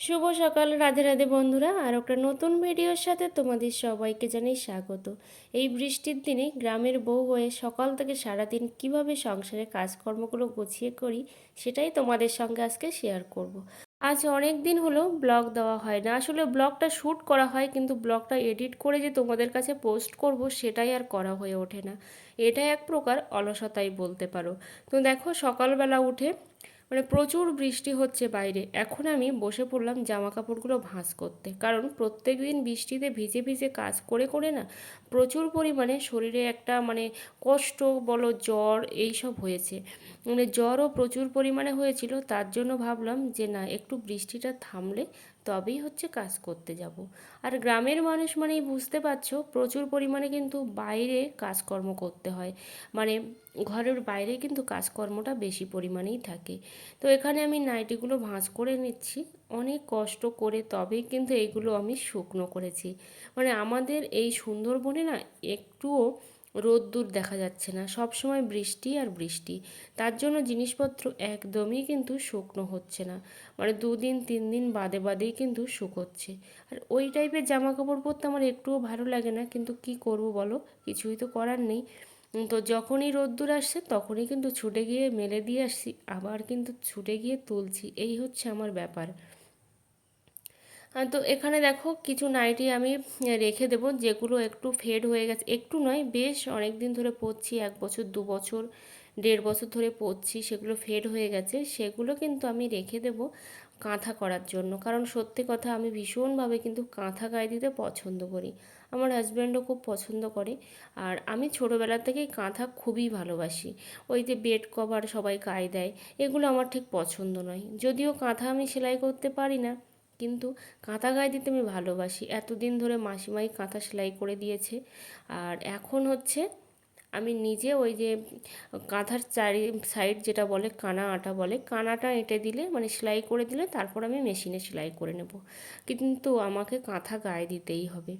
শুভ সকাল, রাধে রাধে বন্ধুরা। আর একটা নতুন ভিডিওর সাথে তোমাদের সবাইকে জানাই স্বাগত। এই বৃষ্টির দিনে গ্রামের বউ হয়ে সকাল থেকে সারাদিন কীভাবে সংসারে কাজকর্মগুলো গুছিয়ে করি, সেটাই তোমাদের সঙ্গে আজকে শেয়ার করব। আজ অনেক দিন হলো ব্লগ দেওয়া হয় না। আসলে ব্লগটা শ্যুট করা হয়, কিন্তু ব্লগটা এডিট করে যে তোমাদের কাছে পোস্ট করব, সেটাই আর করা হয়ে ওঠে না। এটা এক প্রকার অলসতাই বলতে পারো। তো দেখো সকালবেলা উঠে মানে প্রচুর বৃষ্টি হচ্ছে বাইরে। এখন আমি বসে পড়লাম জামা কাপড়গুলো ভাঁজ করতে। কারণ প্রত্যেক দিন বৃষ্টিতে ভিজে ভিজে কাজ করে করে না প্রচুর পরিমাণে শরীরে একটা মানে কষ্ট বলো, জ্বর এইসব হয়েছে। মানে জ্বরও প্রচুর পরিমাণে হয়েছিল। তার জন্য ভাবলাম যে না, একটু বৃষ্টিটা থামলে তবেই হচ্ছে কাজ করতে যাব। আর গ্রামের মানুষ মানেই বুঝতে পারছ, প্রচুর পরিমাণে কিন্তু বাইরে কাজকর্ম করতে হয়। মানে ঘরের বাইরে কিন্তু কাজকর্মটা বেশি পরিমাণেই থাকে। তো এখানে আমি নাইটিগুলো ভাঁজ করে নিচ্ছি। অনেক কষ্ট করে তবেই কিন্তু এগুলো আমি শুকনো করেছি। মানে আমাদের এই সুন্দরবনে না একটুও রোদ্দুর দেখা যাচ্ছে না সব সময় বৃষ্টি আর বৃষ্টি। তার জন্য জিনিসপত্র একদমই কিন্তু শুকনো হচ্ছে না। মানে দুদিন তিন দিন বাদে বাদেই কিন্তু শুকোচ্ছে। আর ওই টাইপের জামা কাপড় পরতে আমার একটুও ভালো লাগে না, কিন্তু কি করব বলো? কিছুই তো করার নেই। তো যখনই রোদ্দুর আসছে, তখনই কিন্তু ছুটে গিয়ে মেলে দিয়ে আসছি, আবার কিন্তু ছুটে গিয়ে তুলছি। এই হচ্ছে আমার ব্যাপার। তো এখানে দেখো কিছু নাইটি আমি রেখে দেবো, যেগুলো একটু ফেড হয়ে গেছে। একটু নয়, বেশ অনেক দিন ধরে পরছি, এক বছর, দু বছর, দেড় বছর ধরে পরছি, সেগুলো ফেড হয়ে গেছে। সেগুলো কিন্তু আমি রেখে দেব কাঁথা করার জন্য। কারণ সত্যি কথা, আমি ভীষণভাবে কিন্তু কাঁথা গায়ে দিতে পছন্দ করি। আমার হাজব্যান্ডও খুব পছন্দ করে। আর আমি ছোটোবেলা থেকেই কাঁথা খুবই ভালোবাসি। ওই যে বেড কভার সবাই গায়ে দেয়, এগুলো আমার ঠিক পছন্দ নয়। যদিও কাঁথা আমি সেলাই করতে পারি না কিন্তু কাঁথা গায়ে দিতে আমি ভালোবাসি। এতদিন ধরে মাসিমাই কাঁথা সেলাই করে দিয়েছে। আর এখন হচ্ছে আমি নিজে ওই যে কাঁথার চারি সাইড যেটা বলে, কানা আটা বলে, কানাটা এঁটে দিলে মানে সেলাই করে দিলে তারপর আমি মেশিনে সেলাই করে নেব। কিন্তু আমাকে কাঁথা গায়ে দিতেই হবে।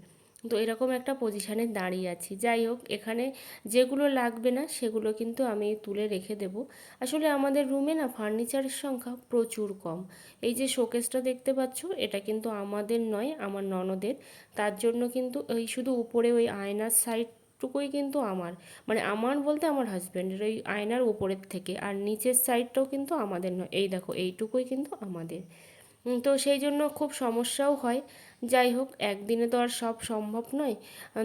তো এরকম একটা পজিশানে দাঁড়িয়ে আছি। যাই হোক, এখানে যেগুলো লাগবে না, সেগুলো কিন্তু আমি তুলে রেখে দেব। আসলে আমাদের রুমে না ফার্নিচারের সংখ্যা প্রচুর কম। এই যে শোকেসটা দেখতে পাচ্ছ, এটা কিন্তু আমাদের নয়, আমার ননদের। তার জন্য কিন্তু ওই শুধু উপরে ওই আয়নার সাইড টুকুই কিন্তু আমার। মানে আমার বলতে আমার হাজব্যান্ডের ওই আয়নার উপরের থেকে। আর নিচের সাইডটাও কিন্তু আমাদের নয়। এই দেখো, এইটুকুই কিন্তু আমাদের। তো সেই জন্য খুব সমস্যাও হয়। যাই হোক, একদিনে তো আর সব সম্ভব নয়।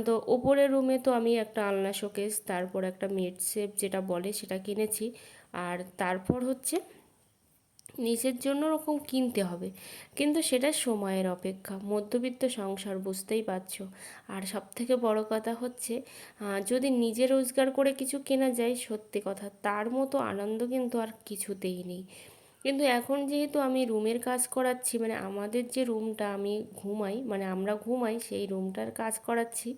তো ওপরের রুমে তো আমি একটা আলনা শোকেস তারপর একটা মিড সেপ যেটা বলে সেটা কিনেছি। আর তারপর হচ্ছে নিজের জন্য ওরকম কিনতে হবে। কিন্তু সেটা সময়ের অপেক্ষা। মধ্যবিত্ত সংসার, বুঝতেই পারছ। আর সব থেকে বড় কথা হচ্ছে যদি নিজে রোজগার করে কিছু কেনা যায়, সত্যি কথা, তার মতো আনন্দ কিন্তু আর কিছুতেই নেই। কিন্তু এখন যেহেতু আমি রুমের কাজ করাচ্ছি মানে আমাদের যে রুমটা আমি ঘুমাই মানে আমরা ঘুমাই, সেই রুমটার কাজ করাচ্ছি,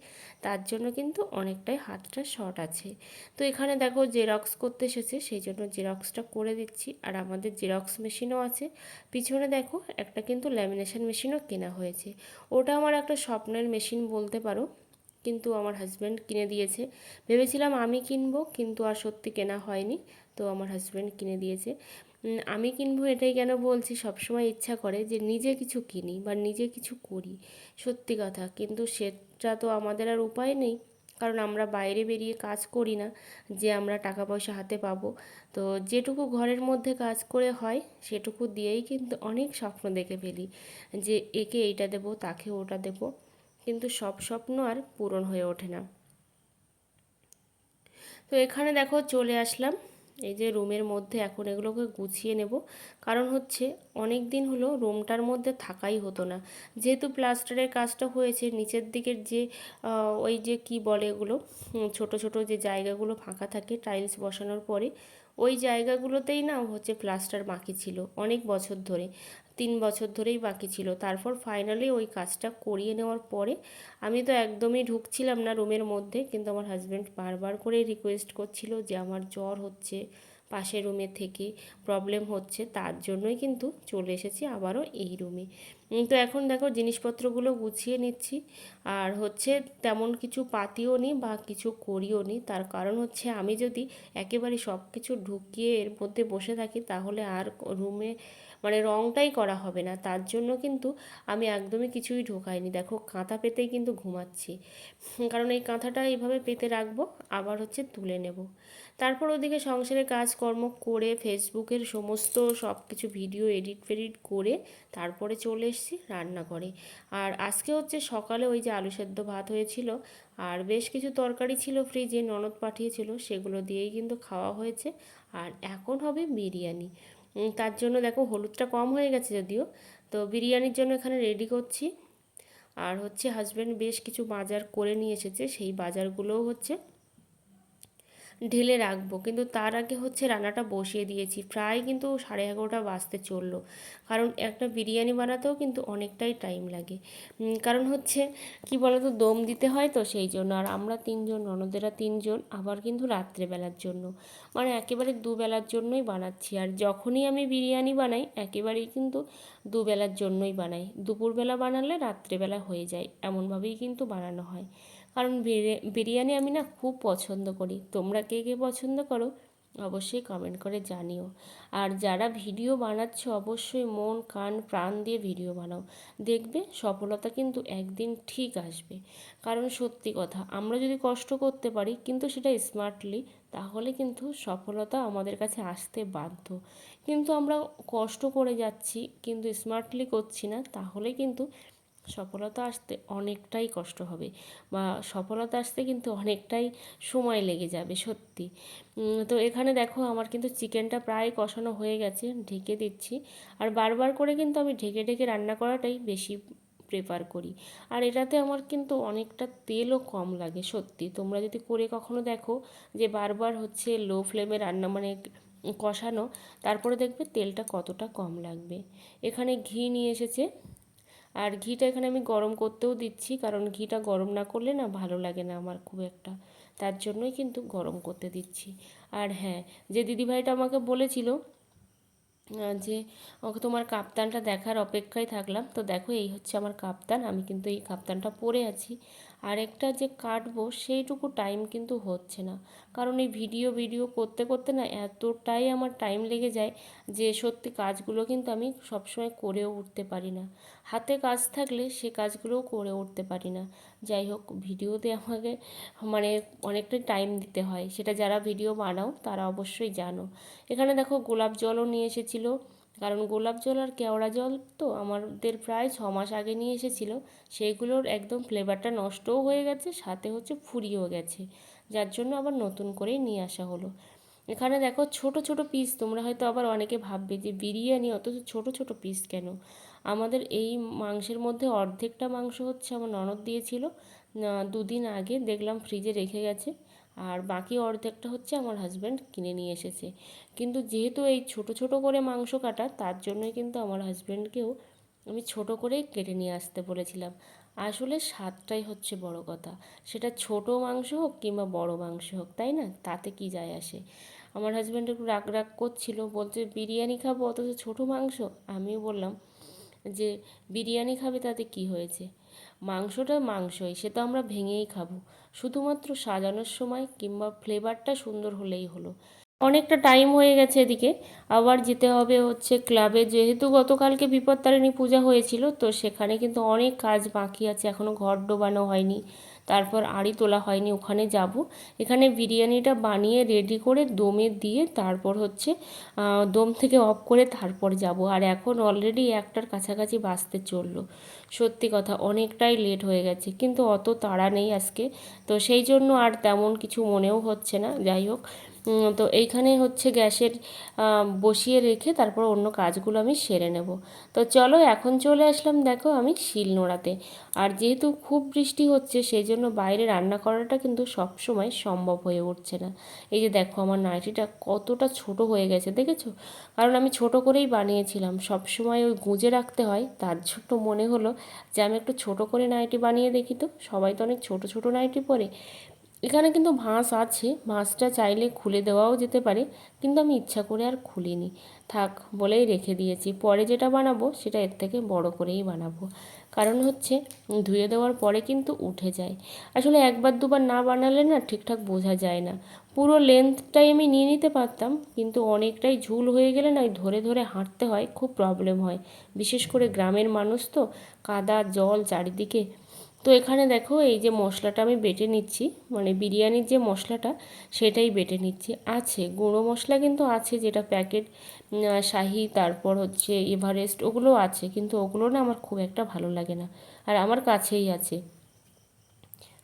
তার জন্য কিন্তু অনেকটাই হাতটা শর্ট আছে। তো এখানে দেখো জেরক্স করতে এসেছে, সেই জন্য জেরক্সটা করে দিচ্ছি, আর আমাদের জেরক্স মেশিনও আছে। পিছনে দেখো একটা কিন্তু ল্যামিনেশন মেশিনও কেনা হয়েছে। ওটা আমার একটা স্বপ্নের মেশিন বলতে পারো, কিন্তু আমার হাজব্যান্ড কিনে দিয়েছে। ভেবেছিলাম আমি কিনবো, কিন্তু আর সত্যি কেনা হয়নি, তো আমার হাজব্যান্ড কিনে দিয়েছে। আমি কিনবো এটাই কেন বলছি? সবসময় ইচ্ছা করে যে নিজে কিছু কিনি বা নিজে কিছু করি। সত্যি কথা। কিন্তু সেটা তো আমাদের আর উপায় নেই। কারণ আমরা বাইরে বেরিয়ে কাজ করি না যে আমরা টাকা পয়সা হাতে পাবো। তো যেটুকু ঘরের মধ্যে কাজ করে হয়, সেটুকু দিয়েই কিন্তু অনেক স্বপ্ন দেখে ফেলি যে একে এইটা দেবো, তাকে ওটা দেবো। কিন্তু সব স্বপ্ন আর পূরণ হয়ে ওঠে না। তো এখানে দেখো চলে আসলাম। এই যে রুমের মধ্যে এখন এগুলোকে গুছিয়ে নেব। কারণ হচ্ছে অনেক দিন হলো রুমটার মধ্যে থাকাই হতো না। যেহেতু প্লাস্টারের কাজটা হয়েছে, নিচের দিকের যে ওই যে কি বলে এগুলো ছোট ছোট যে জায়গাগুলো ফাঁকা থাকে টাইলস বসানোর পরে, ওই জায়গাগুলোতেই না হচ্ছে প্লাস্টার বাকি ছিল অনেক বছর ধরে। তিন বছর ধরেই বাকি ছিল। তারপর ফাইনালি ওই কাজটা করিয়ে নেওয়ার পরে আমি তো একদমই ঢুকছিলাম না রুমের মধ্যে, কিন্তু আমার হাজব্যান্ড বারবার করে রিকোয়েস্ট করছিল যে আমার জ্বর হচ্ছে পাশের রুমে থেকে প্রবলেম হচ্ছে, তার জন্যই কিন্তু চলে এসেছি আবারও এই রুমে তো এখন দেখো জিনিসপত্রগুলো গুছিয়ে নিচ্ছি, আর হচ্ছে তেমন কিছু পাতিও নি বা কিছু করিও নি। তার কারণ হচ্ছে আমি যদি একেবারে সব কিছু ঢুকিয়ে এর মধ্যে বসে থাকি, তাহলে আর রুমে মানে রঙটাই করা হবে না। তার জন্য কিন্তু আমি একদমই কিছুই ঢোকাইনি। দেখো, কাঁথা পেতেই কিন্তু ঘুমাচ্ছি। কারণ এই কাঁথাটা এইভাবে পেতে রাখব, আবার হচ্ছে তুলে নেব। তারপর ওদিকে সংসারের কাজকর্ম করে, ফেসবুকের সমস্ত সব কিছু ভিডিও এডিট ফেডিট করে তারপরে চলে এসেছি রান্নাঘরে। আর আজকে হচ্ছে সকালে ওই যে আলু সেদ্ধ ভাত হয়েছিল, আর বেশ কিছু তরকারি ছিল ফ্রিজে, ননদ পাঠিয়েছিল, সেগুলো দিয়েই কিন্তু খাওয়া হয়েছে। আর এখন হবে বিরিয়ানি। তার জন্য দেখো হলুদটা কম হয়ে গেছে যদিও। তো বিরিয়ানির জন্য এখানে রেডি করছি। আর হচ্ছে হাজব্যান্ড বেশ কিছু বাজার করে নিয়ে এসেছে, সেই বাজারগুলোও হচ্ছে। ঢেলে রাখব। কিন্তু তার আগে হচ্ছে রান্নাটা বসিয়ে দিয়েছি। প্রায় কিন্তু সাড়ে এগারোটা বাজতে চলল। কারণ একটা বিরিয়ানি বানাতেও কিন্তু অনেকটাই টাইম লাগে। কারণ হচ্ছে কি বলতো, দম দিতে হয় তো সেই জন্য। আর আমরা তিনজন, ননদেরা তিনজন, আবার কিন্তু রাত্রেবেলার জন্য। মানে একেবারে দুবেলার জন্যই বানাচ্ছি। আর যখনই আমি বিরিয়ানি বানাই, একেবারেই কিন্তু দুবেলার জন্যই বানাই। দুপুরবেলা বানালে রাত্রেবেলা হয়ে যায়। এমনভাবেই কিন্তু বানানো হয়। কারণ বিরি- বিরিয়ানি আমি না খুব পছন্দ করি। তোমরা কে কে পছন্দ করো অবশ্যই কমেন্ট করে জানিও। আর যারা ভিডিও বানাচ্ছ অবশ্যই মন, কান, প্রাণ দিয়ে ভিডিও বানাও। দেখবে সফলতা কিন্তু একদিন ঠিক আসবে। কারণ সত্যি কথা, আমরা যদি কষ্ট করতে পারি কিন্তু সেটা স্মার্টলি তাহলে কিন্তু সফলতা আমাদের কাছে আসতে বাধ্য। কিন্তু আমরা কষ্ট করে যাচ্ছি কিন্তু স্মার্টলি করছি না, তাহলে কিন্তু সফলতা আসতে অনেকটাই কষ্ট হবে বা সফলতা আসতে কিন্তু অনেকটাই সময় লেগে যাবে, সত্যি। তো এখানে দেখো আমার কিন্তু চিকেনটা প্রায় কষানো হয়ে গেছে, ঢেকে দিচ্ছি। আর বারবার করে কিন্তু আমি ঢেকে ঢেকে রান্না করাটাই বেশি প্রেফার করি। আর এটাতে আমার কিন্তু অনেকটা তেলও কম লাগে, সত্যি। তোমরা যদি করে কখনো দেখো যে বারবার হচ্ছে লো ফ্লেমে রান্না মানে কষানো, তারপরে দেখবে তেলটা কতটা কম লাগবে। এখানে ঘি নিয়ে এসেছে আর ঘিটা এখানে আমি গরম করতেও দিচ্ছি, কারণ ঘিটা গরম না করলে না ভালো লাগে না আমার খুব একটা। তার জন্যই কিন্তু গরম করতে দিচ্ছি। আর হ্যাঁ যে দিদিভাইটা আমাকে বলেছিল যে তোমার কাপ্তানটা দেখার অপেক্ষায় থাকলাম। তো দেখো, এই হচ্ছে আমার কাপ্তান, আমি কিন্তু এই কাপ্তানটা পরে আছি। আরেকটা যে কাটবো সেইটুকু টাইম কিন্তু হচ্ছে না। কারণ এই ভিডিও ভিডিও করতে করতে না এতটাই আমার টাইম লেগে যায় যে সত্যি কাজগুলো কিন্তু আমি সবসময় করেও উঠতে পারি না। হাতে কাজ থাকলে সে কাজগুলোও করে উঠতে পারি না। যাই হোক ভিডিওতে আমাকে মানে অনেকটাই টাইম দিতে হয়। সেটা যারা ভিডিও বানাও তারা অবশ্যই জানো। এখানে দেখো গোলাপ জলও নিয়ে এসেছিল। কারণ গোলাপ জল আর কেওড়া জল তো আমাদের প্রায় ছ মাস আগে নিয়ে এসেছিল, সেইগুলোর একদম ফ্লেভারটা নষ্টও হয়ে গেছে, সাথে হচ্ছে ফুরিয়েও গেছে, যার জন্য আবার নতুন করেই নিয়ে আসা হলো। এখানে দেখো ছোট ছোট পিস তোমরা হয়তো আবার অনেকে ভাববে যে বিরিয়ানি অথচ ছোট ছোট পিস কেন? আমাদের এই মাংসের মধ্যে অর্ধেকটা মাংস হচ্ছে আমার ননদ দিয়েছিল দুদিন আগে দেখলাম ফ্রিজে রেখে গেছে। আর বাকি অর্ধেকটা হচ্ছে আমার হাজব্যান্ড কিনে নিয়ে এসেছে। কিন্তু যেহেতু এই ছোট ছোট করে মাংস কাটা, তার জন্যই কিন্তু আমার হাজব্যান্ডকেও আমি ছোট করেই কেটে নিয়ে আসতে বলেছিলাম। আসলে স্বাদটাই হচ্ছে বড় কথা। সেটা ছোট মাংস হোক কিংবা বড় মাংস হোক, তাই না? তাতে কি যায় আসে? আমার হাজব্যান্ড একটু রাগ রাগ করছিল, বলছে, বিরিয়ানি খাব অথচ ছোট মাংস? আমিও বললাম যে বিরিয়ানি খাবে তাতে কি হয়েছে? মাংসটা মাংসই, সে তো আমরা ভেঙেই খাব। শুধুমাত্র সাজানোর সময় কিংবা ফ্লেভারটা সুন্দর হলেই হলো। অনেকটা টাইম হয়ে গেছে এদিকে। আবার যেতে হবে হচ্ছে ক্লাবে। যেহেতু গতকালকে বিপত্তারিণী পূজা হয়েছিল, তো সেখানে কিন্তু অনেক কাজ বাকি আছে। এখনও ঘর ডোবানো হয়নি। তারপর আড়ি তোলা হয়নি, ওখানে যাব। এখানে বিরিয়ানিটা বানিয়ে রেডি করে দমে দিয়ে তারপর হচ্ছে দম থেকে অফ করে তারপর যাব। আর এখন অলরেডি একটার কাছাকাছি বাঁচতে চলল। সত্যি কথা, অনেকটাই লেট হয়ে গেছে, কিন্তু অত তাড়া নেই আজকে। তো সেই জন্য আর তেমন কিছু মনেও হচ্ছে না। যাই হোক তো এইখানে হচ্ছে গ্যাসের বসিয়ে রেখে তারপর অন্য কাজগুলো আমি সেরে নেব। তো চলো এখন চলে আসলাম দেখো আমি শিল নোড়াতে আর যেহেতু খুব বৃষ্টি হচ্ছে সেই জন্য বাইরে রান্না করাটা কিন্তু সব সময় সম্ভব হয়ে উঠছে না। এই যে দেখো আমার নাইটিটা কতটা ছোট হয়ে গেছে, দেখেছ? কারণ আমি ছোট করেই বানিয়েছিলাম। সব সময় ওই গুঁজে রাখতে হয়, তার জন্য মনে হলো যে আমি একটু ছোট করে নাইটি বানিয়ে দেখি তো। সবাই তো অনেক ছোট ছোট নাইটি পরে। এখানে কিন্তু ভাঁজ আছে, ভাঁজটা চাইলে খুলে দেওয়াও যেতে পারে, কিন্তু আমি ইচ্ছা করে আর খুলিনি। থাক, বলেই রেখে দিয়েছি। পরে যেটা বানাবো, সেটা এর থেকে বড় করেই বানাবো। কারণ হচ্ছে, ধুয়ে দেওয়ার পরে কিন্তু উঠে যায়। আসলে একবার দুবার না বানালে না ঠিকঠাক বোঝা যায় না। পুরো লেন্থটাই আমি নিয়ে নিতে পারতাম, কিন্তু অনেকটাই ঝুল হয়ে গেলে না ধরে ধরে হাঁটতে হয়, খুব প্রবলেম হয়। বিশেষ করে গ্রামের মানুষ তো, কাদা, জল চারিদিকে তো এখানে দেখো এই যে মশলাটা আমি বেটে নিচ্ছি মানে বিরিয়ানির যে মশলাটা সেটাই বেটে নিচ্ছি। আছে, গুঁড়ো মশলা কিন্তু আছে, যেটা প্যাকেট শাহি, তারপর হচ্ছে এভারেস্ট, ওগুলো আছে, কিন্তু ওগুলো না আমার খুব একটা ভালো লাগে না। আর আমার কাছেই আছে।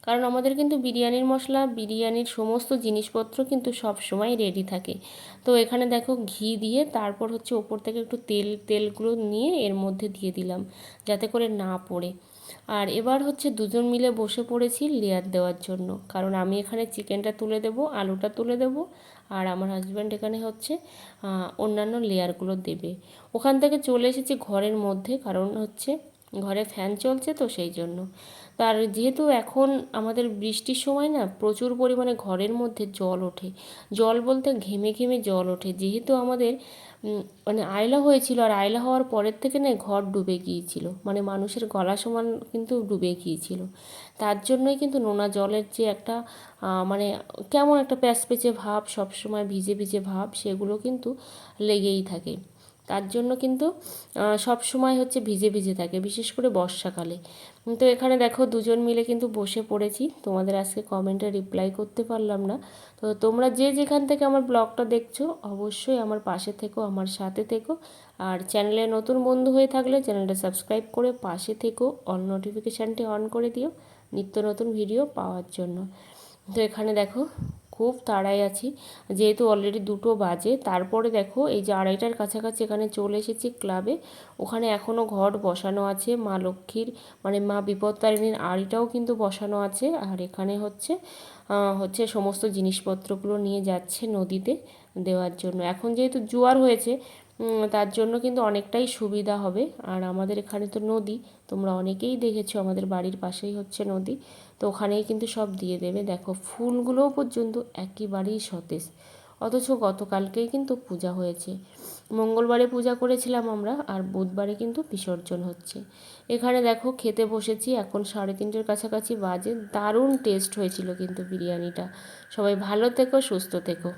কারণ আমাদের কিন্তু বিরিয়ানির মশলা, বিরিয়ানির সমস্ত জিনিসপত্র কিন্তু সব সময় রেডি থাকে। তো এখানে দেখো ঘি দিয়ে তারপর হচ্ছে ওপর থেকে একটু তেল, তেলগুলো নিয়ে এর মধ্যে দিয়ে দিলাম, যাতে করে না পড়ে। আর এবার হচ্ছে দুজন মিলে বসে পড়েছি লেয়ার দেওয়ার জন্য। কারণ আমি এখানে চিকেনটা তুলে দেব, আলুটা তুলে দেব, আর আমার হাজব্যান্ড এখানে হচ্ছে অন্যান্য লেয়ারগুলো দেবে। ওখান থেকে চলে এসেছি ঘরের মধ্যে, কারণ হচ্ছে ঘরে ফ্যান চলছে তো সেই জন্য। তার যেহেতু এখন আমাদের বৃষ্টির সময় না, প্রচুর পরিমাণে ঘরের মধ্যে জল ওঠে। জল বলতে ঘেমে ঘেমে জল ওঠে। যেহেতু আমাদের মানে আয়লা হয়েছিল আর আয়লা হওয়ার পরের থেকে না ঘর ডুবে গিয়েছিল। মানে মানুষের গলা সমান কিন্তু ডুবে গিয়েছিল। তার জন্যই কিন্তু নোনা জলের যে একটা মানে কেমন একটা প্যাচপেচে ভাব, সবসময় ভিজে ভিজে ভাব, সেগুলো কিন্তু লেগেই থাকে। তার জন্য কিন্তু সব সময় হচ্ছে ভিজে ভিজে থাকে, বিশেষ করে বর্ষাকালে। তো এখানে দেখো দুজন মিলে কিন্তু বসে পড়েছি। তোমাদের আজকে কমেন্টে রিপ্লাই করতে পারলাম না। তো তোমরা যে যেখান থেকে আমার ব্লগটা দেখছ, অবশ্যই আমার পাশে থেকো, আমার সাথে থেকো। আর চ্যানেলে নতুন বন্ধু হয়ে থাকলে চ্যানেলটা সাবস্ক্রাইব করে পাশে থেকো অল নোটিফিকেশানটি অন করে দিও, নিত্য নতুন ভিডিও পাওয়ার জন্য। তো এখানে দেখো খুব তাড়াই আছি। যেহেতু অলরেডি দুটো বাজে, তারপরে দেখো এই যে আড়াইটার কাছাকাছি এখানে চলে এসেছি ক্লাবে ওখানে এখনও ঘট বসানো আছে, মা লক্ষ্মীর মানে মা বিপত্তারিণীর আড়িটাও কিন্তু বসানো আছে। আর এখানে হচ্ছে হচ্ছে সমস্ত জিনিসপত্রগুলো নিয়ে যাচ্ছে নদীতে দেওয়ার জন্য। এখন যেহেতু জোয়ার হয়েছে তার জন্য কিন্তু অনেকটাই সুবিধা হবে। আর আমাদের এখানে তো নদী, তোমরা অনেকেই দেখেছ, আমাদের বাড়ির পাশেই হচ্ছে নদী। তো ওখানেই কিন্তু সব দিয়ে দেবে। দেখো, ফুলগুলোও পর্যন্ত একেবারেই সতেজ। অথচ গতকালকেই কিন্তু পূজা হয়েছে। মঙ্গলবারে পূজা করেছিলাম আমরা, আর বুধবারে কিন্তু বিসর্জন হচ্ছে। এখানে দেখো, খেতে বসেছি, এখন সাড়ে তিনটের কাছাকাছি বাজে। দারুণ টেস্ট হয়েছিল কিন্তু বিরিয়ানিটা। সবাই ভালো থেকো, সুস্থ থেকো।